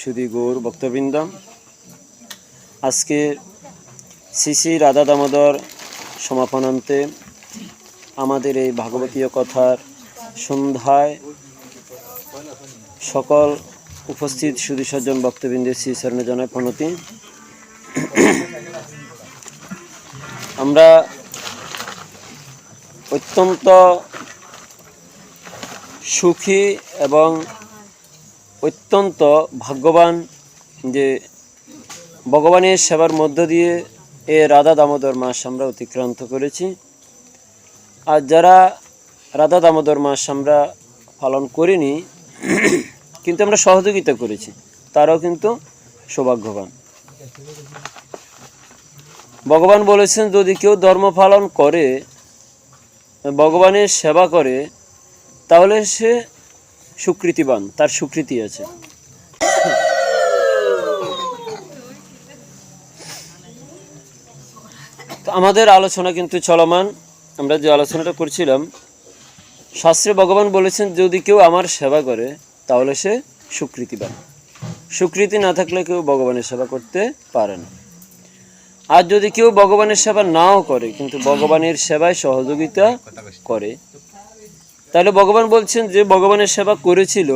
সুদী গৌর ভক্তবৃন্দ। আজকে শ্রী রাধা দামোদর সমাপনান্তে আমাদের এই ভাগবতীয় কথার সন্ধ্যায় সকল উপস্থিত সুদী সজ্জন ভক্তবৃন্দের শ্রী চরণে জানায় প্রণতি। আমরা অত্যন্ত সুখী এবং অত্যন্ত ভাগ্যবান যে ভগবানের সেবার মধ্য দিয়ে এ রাধা দামোদর মাস আমরা অতিক্রান্ত করেছি। আর যারা রাধা দামোদর মাস আমরা পালন করিনি, কিন্তু আমরা সহযোগিতা করেছি, তারাও কিন্তু সৌভাগ্যবান। ভগবান বলেছেন, যদি কেউ ধর্ম পালন করে, ভগবানের সেবা করে, তাহলে সে সুকৃতিবান, তার সুকৃতি আছে। তো আমাদের আলোচনা কিন্তু চলমান। আমরা যে আলোচনাটা করছিলাম, শাস্ত্রে ভগবান বলেছেন, যদি কেউ আমার সেবা করে, তাহলে সে সুকৃতিবান। সুকৃতি না থাকলে কেউ ভগবানের সেবা করতে পারে না। আর যদি কেউ ভগবানের সেবা নাও করে, কিন্তু ভগবানের সেবায় সহযোগিতা করে তাহলে ভগবান বলছেন যে ভগবানের সেবা করেছিল,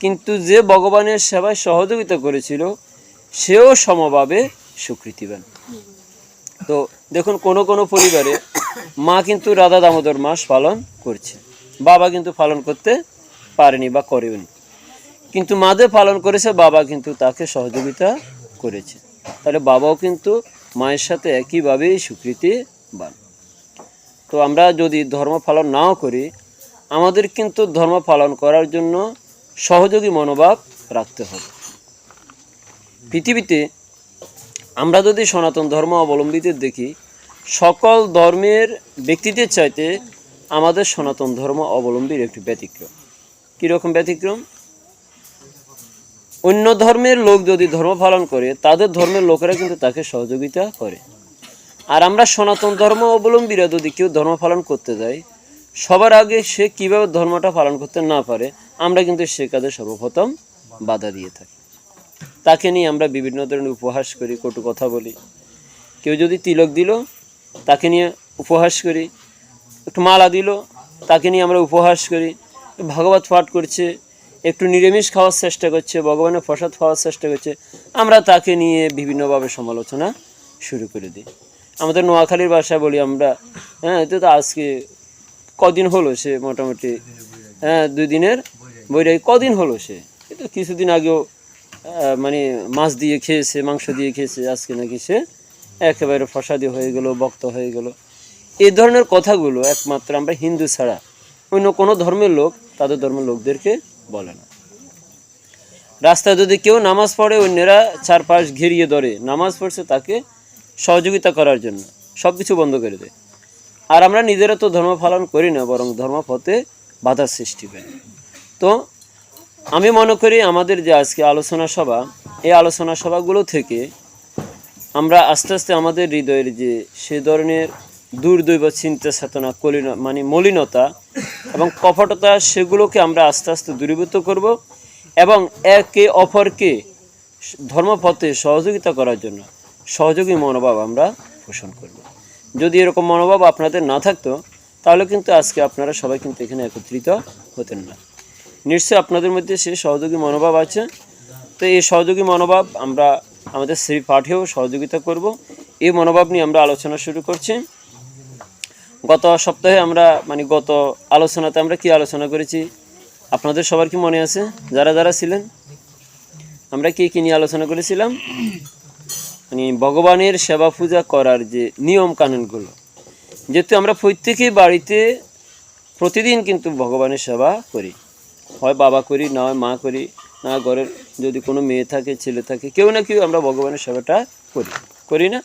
কিন্তু যে ভগবানের সেবায় সহযোগিতা করেছিল, সেও সমভাবে স্বীকৃতিবান তো দেখুন, কোনো কোনো পরিবারে মা কিন্তু রাধা দামোদর মাস পালন করছে। বাবা কিন্তু পালন করতে পারেনি বা করেনি কিন্তু মাদের পালন করেছে, বাবা কিন্তু তাকে সহযোগিতা করেছে। তাহলে বাবাও কিন্তু মায়ের সাথে একইভাবেই স্বীকৃতিবান তো আমরা যদি ধর্ম পালন নাও করি আমাদের কিন্তু ধর্ম পালন করার জন্য সহযোগী মনোভাব রাখতে হবে। পৃথিবীতে আমরা যদি সনাতন ধর্ম অবলম্বীদের দেখি, সকল ধর্মের ব্যক্তিদের চাইতে আমাদের সনাতন ধর্ম অবলম্বীর একটি ব্যতিক্রম। কীরকম ব্যতিক্রম? অন্য ধর্মের লোক যদি ধর্ম পালন করে, তাদের ধর্মের লোকেরা কিন্তু তাকে সহযোগিতা করে। আর আমরা সনাতন ধর্ম অবলম্বীরা যদি কেউ ধর্ম পালন করতে যাই সবার আগে সে কীভাবে ধর্মটা পালন করতে না পারে, আমরা কিন্তু সে কাজে সর্বপ্রথম বাধা দিয়ে থাকি। তাকে নিয়ে আমরা বিভিন্ন ধরনের উপহাস করি, কটু কথা বলি। কেউ যদি তিলক দিল, তাকে নিয়ে উপহাস করি। একটু মালা দিল, তাকে নিয়ে আমরা উপহাস করি। ভাগবত পাঠ করছে, একটু নিরামিষ খাওয়ার চেষ্টা করছে, ভগবানের প্রসাদ খাওয়ার চেষ্টা করছে। আমরা তাকে নিয়ে বিভিন্নভাবে সমালোচনা শুরু করে দিই। আমাদের নোয়াখালীর ভাষায় বলি আমরা হ্যাঁ তো আজকে কদিন হলো সে মোটামুটি? হ্যাঁ দুই দিনের বইটাই কদিন হলো সে? কিন্তু কিছুদিন আগেও মানে মাছ দিয়ে খেয়েছে, মাংস দিয়ে খেয়েছে, আজকে নাকি সে একেবারে ফসাদি হয়ে গেল, বক্ত হয়ে গেল। এই ধরনের কথাগুলো একমাত্র আমরা হিন্দু ছাড়া অন্য কোনো ধর্মের লোক, তাদের ধর্মের লোকদেরকে বলে না। রাস্তায় যদি কেউ নামাজ পড়ে, অন্যেরা চারপাশ ঘিরিয়ে ধরে, নামাজ পড়ছে তাকে সহযোগিতা করার জন্য সব কিছু বন্ধ করে দেয়। আর আমরা নিজেরা তো ধর্ম পালন করি না, বরং ধর্ম পথে বাধার সৃষ্টি করি তো আমি মনে করি আমাদের যে আজকে আলোচনা সভা, এই আলোচনা সভাগুলো থেকে আমরা আস্তে আস্তে আমাদের হৃদয়ের যে সে ধরনের দুর্দৈব চিন্তা চেতনা, কলিন মানে মলিনতা এবং কপটতা, সেগুলোকে আমরা আস্তে আস্তে দূরীভূত করব এবং একে অপরকে ধর্মপথে সহযোগিতা করার জন্য সহযোগী মনোভাব আমরা পোষণ করব। যদি এরকম মনোভাব আপনাদের না থাকতো, তাহলে কিন্তু আজকে আপনারা সবাই কিন্তু এখানে একত্রিত হতেন না। নিশ্চয়ই আপনাদের মধ্যে সে সহযোগী মনোভাব আছে। তো এই সহযোগী মনোভাব আমরা আমাদের শ্রী পাঠেও সহযোগিতা করব। এই মনোভাব নিয়ে আমরা আলোচনা শুরু করছি। গত সপ্তাহে আমরা মানে গত আলোচনাতে আমরা কি আলোচনা করেছি? আপনাদের সবার কি মনে আছে? যারা যারা ছিলেন? আমরা কি কী নিয়ে আলোচনা করেছিলাম? মানে ভগবানের সেবা পূজা করার যে নিয়ম কানুনগুলো, যেহেতু আমরা প্রত্যেকেই বাড়িতে প্রতিদিন কিন্তু ভগবানের সেবা করি। হয় বাবা করি, না হয় মা করি, না ঘরের যদি কোনো মেয়ে থাকে, ছেলে থাকে, কেউ না কেউ আমরা ভগবানের সেবাটা করি করি না?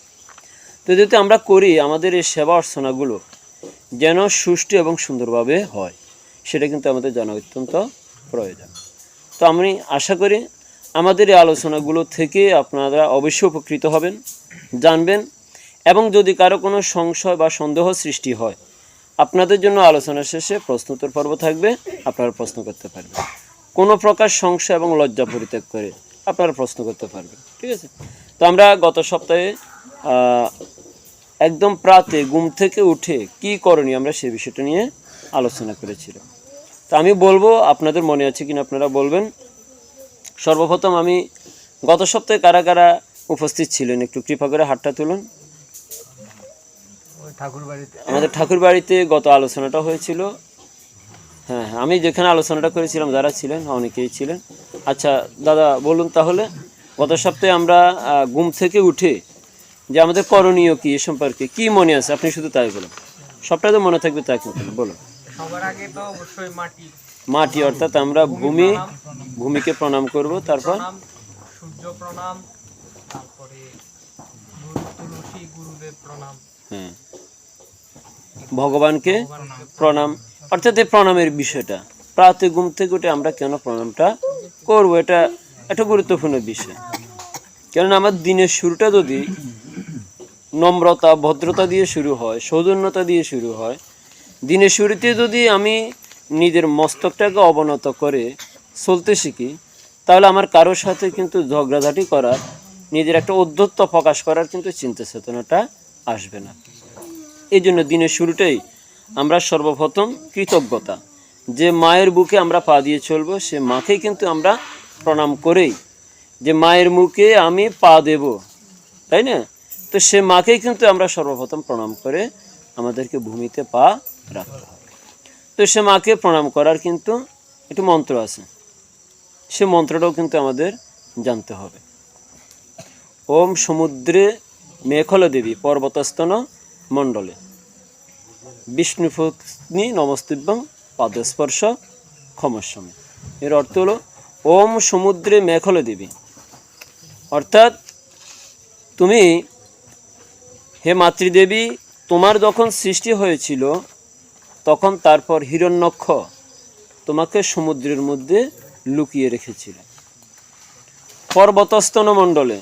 তো যেহেতু আমরা করি, আমাদের এই সেবা অর্চনাগুলো যেন সুষ্ঠু এবং সুন্দরভাবে হয়, সেটা কিন্তু আমাদের জানা অত্যন্ত প্রয়োজন। তো আমি আশা করি আমাদের এই আলোচনাগুলো থেকে আপনারা অবশ্যই উপকৃত হবেন, জানবেন এবং যদি কারও কোনো সংশয় বা সন্দেহ সৃষ্টি হয়, আপনাদের জন্য আলোচনা শেষে প্রশ্নোত্তর পর্ব থাকবে, আপনারা প্রশ্ন করতে পারবেন। কোনো প্রকার সংশয় এবং লজ্জা পরিত্যাগ করে আপনারা প্রশ্ন করতে পারবেন, ঠিক আছে? তো আমরা গত সপ্তাহে একদম প্রাতে ঘুম থেকে উঠে কি করণীয় আমরা সেই বিষয়টা নিয়ে আলোচনা করেছিলাম। তো আমি বলব, আপনাদের মনে আছে কিনা আপনারা বলবেন। সর্বপ্রথম আমি গত সপ্তাহে কারা কারা উপস্থিত ছিলেন? একটু কৃপা করে হাতটা তুলুন। আমাদের ঠাকুর বাড়িতে গত আলোচনাটা হয়েছিল। হ্যাঁ হ্যাঁ আমি যেখানে আলোচনাটা করেছিলাম যারা ছিলেন অনেকেই ছিলেন। আচ্ছা দাদা বলুন তাহলে গত সপ্তাহে আমরা ঘুম থেকে উঠে যে আমাদের করণীয় কি এ সম্পর্কে কি মনে আছে? আপনি শুধু তাই বলুন। সবটা তো মনে থাকবে তাই বলুন। সবার আগে তো অবশ্যই মাটি। মাটি অর্থাৎ আমরা ভূমি ভূমিকে প্রণাম করব তারপর? সূর্য প্রণাম তারপরে তুলসী গুরুদেব প্রণাম। হ্যাঁ। ভগবানকে ভগবানকে প্রণাম। অর্থাৎ এই প্রণামের বিষয়টা প্রাতে ঘুম থেকে উঠে আমরা কেন প্রণামটা করব এটা একটা গুরুত্বপূর্ণ বিষয়। কেননা আমার দিনের শুরুটা যদি নম্রতা ভদ্রতা দিয়ে শুরু হয় সৌজন্যতা দিয়ে শুরু হয় দিনের শুরুতে যদি আমি নিজের মস্তকটাকে অবনত করে চলতে শিখি, তাহলে আমার কারোর সাথে কিন্তু ঝগড়াঝাটি করার, নিজের একটা উদ্ধত্ত প্রকাশ করার কিন্তু চিন্তা চেতনাটা আসবে না। এই জন্য দিনের শুরুটাই আমরা সর্বপ্রথম কৃতজ্ঞতা। যে মায়ের বুকে আমরা পা দিয়ে চলবো, সে মাকেই কিন্তু আমরা প্রণাম করেই। যে মায়ের মুখে আমি পা দেব, তাই না? তো সে মাকেই কিন্তু আমরা সর্বপ্রথম প্রণাম করে আমাদেরকে ভূমিতে পা রাখতে তো সে মাকে প্রণাম করার কিন্তু একটু মন্ত্র আছে। সে মন্ত্রটাও কিন্তু আমাদের জানতে হবে। ওম সমুদ্রে মেখল দেবী পর্বতস্তন মণ্ডলে। বিষ্ণুপত্নী নমস্তুভ্যং পাদস্পর্শ ক্ষমস্বমে। এর অর্থ হলো ওম সমুদ্রে মেখল দেবী। অর্থাৎ তুমি হে মাতৃদেবী, তোমার যখন সৃষ্টি হয়েছিল তখন তারপর হিরণ্যক্ষ তোমাকে সমুদ্রের মধ্যে লুকিয়ে রেখেছিল। পর্বতস্তন মণ্ডলে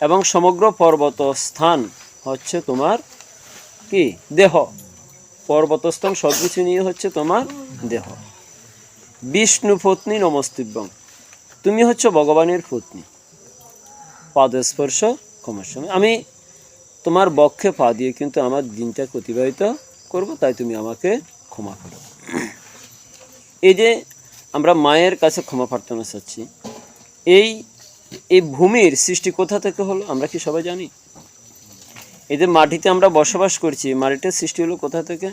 এবং সমগ্র পর্বত স্থান হচ্ছে তোমার কি? দেহ। পর্বতস্থান সব কিছু নিয়ে হচ্ছে তোমার দেহ। বিষ্ণু পত্নী নমস্তিব্যং। তুমি হচ্ছে ভগবানের পত্নী। পাদস্পর্শ ক্ষমাস্বামী আমি তোমার বক্ষে পা দিয়ে কিন্তু আমার দিনটাকে অতিবাহিত করব, তাই তুমি আমাকে ক্ষমা করো। এই যে আমরা মায়ের কাছে ক্ষমা প্রার্থনা চাচ্ছি, এই এই ভূমির সৃষ্টি কোথা থেকে হলো আমরা কি সবাই জানি? এই যে মাটিতে আমরা বসবাস করছি মাটিটার সৃষ্টি হলো কোথা থেকে?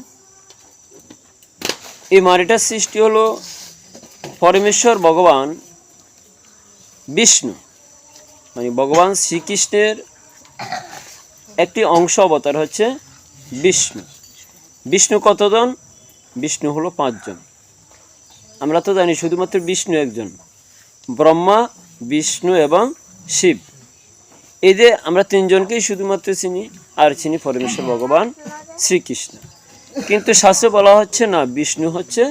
এই মাটিটার সৃষ্টি হলো পরমেশ্বর ভগবান বিষ্ণু। মানে ভগবান শ্রীকৃষ্ণের একটি অংশ অবতার হচ্ছে বিষ্ণু। বিষ্ণু কতজন? বিষ্ণু হলো পাঁচজন। আমরা তো জানি শুধুমাত্র বিষ্ণু একজন। ব্রহ্মা, বিষ্ণু এবং শিব। এই যে আমরা তিনজনকেই শুধুমাত্র চিনি, আর চিনি পরমেশ্বর ভগবান শ্রীকৃষ্ণ। কিন্তু শাস্ত্রে বলা হচ্ছে না, বিষ্ণু হচ্ছে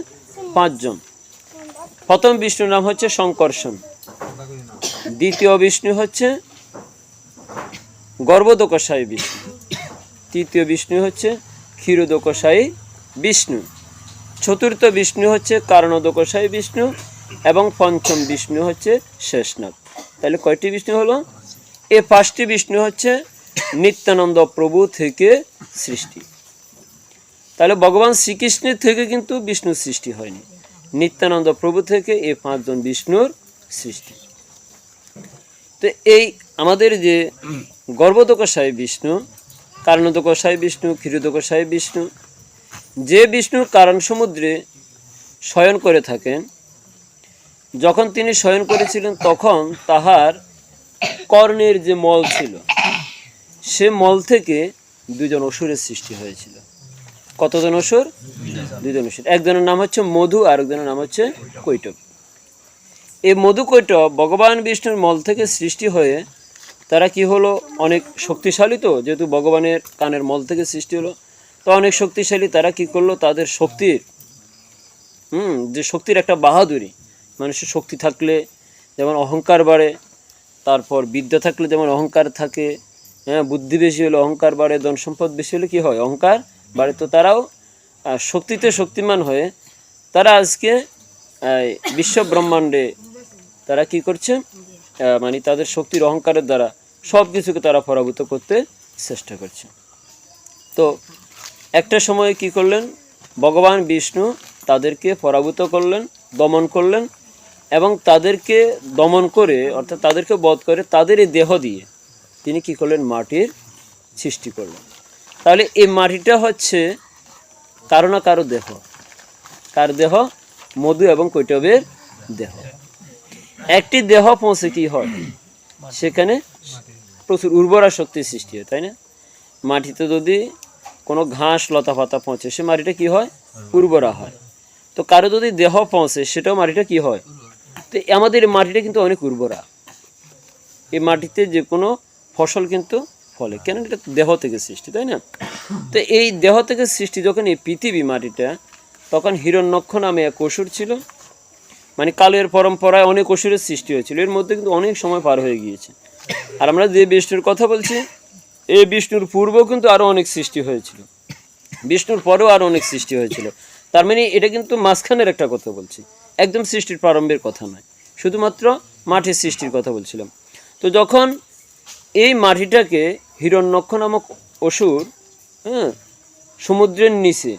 পাঁচজন। প্রথম বিষ্ণুর নাম হচ্ছে শঙ্কর্ষণ দ্বিতীয় বিষ্ণু হচ্ছে গর্ভদোকসায়ী বিষ্ণু। তৃতীয় বিষ্ণু হচ্ছে ক্ষীরোদোকসায়ী বিষ্ণু। চতুর্থ বিষ্ণু হচ্ছে কারণোদোকসায়ী বিষ্ণু এবং পঞ্চম বিষ্ণু হচ্ছে শেষনাথ। তাহলে কয়টি বিষ্ণু হলো? এ পাঁচটি বিষ্ণু হচ্ছে নিত্যানন্দ প্রভু থেকে সৃষ্টি। তাহলে ভগবান শ্রীকৃষ্ণের থেকে কিন্তু বিষ্ণুর সৃষ্টি হয়নি। নিত্যানন্দ প্রভু থেকে এই পাঁচজন বিষ্ণুর সৃষ্টি। তো এই আমাদের যে গর্ভদোকসায় বিষ্ণু কারণদোকসায় বিষ্ণু ক্ষীরোদোকসায় বিষ্ণু যে বিষ্ণুর কারণ সমুদ্রে শয়ন করে থাকেন, যখন তিনি শয়ন করেছিলেন তখন তাহার কর্ণের যে মল ছিল, সে মল থেকে দুজন অসুরের সৃষ্টি হয়েছিল। কতজন অসুর? দুজন অসুর। একজনের নাম হচ্ছে মধু আর একজনের নাম হচ্ছে কৈটব। এই মধু কৈটব ভগবান বিষ্ণুর মল থেকে সৃষ্টি হয়ে তারা কি হলো? অনেক শক্তিশালী তো, যেহেতু ভগবানের কানের মল থেকে সৃষ্টি হলো। তো অনেক শক্তিশালী তারা কি করল? তাদের শক্তির, হুম, যে শক্তির একটা বাহাদুরি। মানুষের শক্তি থাকলে যেমন অহংকার বাড়ে, তারপর বিদ্যা থাকলে যেমন অহংকার থাকে হ্যাঁ বুদ্ধি বেশি হলে অহংকার বাড়ে, ধন সম্পদ বেশি হলে কী হয়? অহংকার বাড়ে। তো তারাও শক্তিতে শক্তিমান হয়ে তারা আজকে বিশ্ব ব্রহ্মাণ্ডে তারা কি করছে? মানে তাদের শক্তির অহংকারের দ্বারা সব কিছুকে তারা পরাভূত করতে চেষ্টা করছে। তো একটা সময় কি করলেন? ভগবান বিষ্ণু তাদেরকে পরাভূত করলেন, দমন করলেন এবং তাদেরকে দমন করে, অর্থাৎ তাদেরকে বধ করে তাদের এই দেহ দিয়ে তিনি কি করলেন? মাটির সৃষ্টি করলেন। তাহলে এই মাটিটা হচ্ছে কারও না কারও দেহ। কার দেহ? মধু এবং কৈটবের দেহ। একটি দেহ পৌঁছে কি হয়? সেখানে প্রচুর উর্বরা শক্তির সৃষ্টি হয়, তাই না? মাটিতে যদি কোনো ঘাস লতা পাতা পৌঁছে, সে মাটিটা কি হয়? উর্বরা হয়। তো কারও যদি দেহ পৌঁছে, সেটাও মাটিটা কি হয়? তো আমাদের মাটিটা কিন্তু অনেক উর্বরা। এই মাটিতে যে কোনো ফসল কিন্তু ফলে। কেন এটা দেহ থেকে সৃষ্টি, তাই না? তো এই দেহ থেকে সৃষ্টি যখন এই পৃথিবী মাটিটা, তখন হিরণ্যক্ষ নামে এক অসুর ছিল। মানে কালের পরম্পরায় অনেক অসুরের সৃষ্টি হয়েছিল। এর মধ্যে কিন্তু অনেক সময় পার হয়ে গিয়েছে। আর আমরা যে বিষ্ণুর কথা বলছি এই বিষ্ণুর পূর্বেও কিন্তু আরও অনেক সৃষ্টি হয়েছিল। বিষ্ণুর পরেও আরও অনেক সৃষ্টি হয়েছিল। তার মানে এটা কিন্তু মাঝখানের একটা কথা বলছি। একদম সৃষ্টির প্রারম্ভের কথা নয়। শুধুমাত্র মাটির সৃষ্টির কথা বলছিলাম। তো যখন এই মাটিটাকে হিরণ্যক্ষ নামক অসুর হ্যাঁ সমুদ্রের নিচে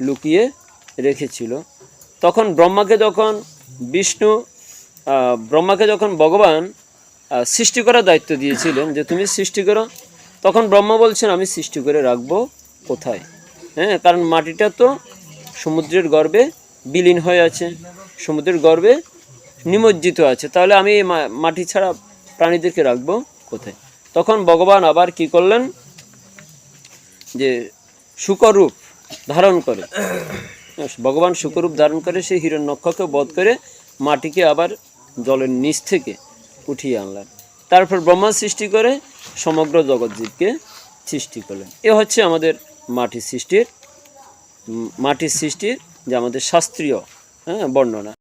লুকিয়ে রেখেছিল, তখন ব্রহ্মাকে যখন বিষ্ণু ব্রহ্মাকে যখন ভগবান সৃষ্টি করার দায়িত্ব দিয়েছিলেন যে তুমি সৃষ্টি করো তখন ব্রহ্মা বলছেন, আমি সৃষ্টি করে রাখব কোথায়? হ্যাঁ কারণ মাটিটা তো সমুদ্রের গর্ভে বিলীন হয়ে আছে, সমুদ্রের গর্ভে নিমজ্জিত আছে। তাহলে আমি মাটি ছাড়া প্রাণীদেরকে রাখব কোথায়? তখন ভগবান আবার কি করলেন? যে শুকরূপ ধারণ করে, ভগবান শুকরূপ ধারণ করে সেই হিরণ্যক্ষকে বধ করে মাটিকে আবার জলের নিচ থেকে উঠিয়ে আনলেন। তারপর ব্রহ্মা সৃষ্টি করে সমগ্র জগৎজীবকে সৃষ্টি করলেন। এ হচ্ছে আমাদের মাটি সৃষ্টির মাটির সৃষ্টির যে আমাদের শাস্ত্রীয় হ্যাঁ বর্ণনা।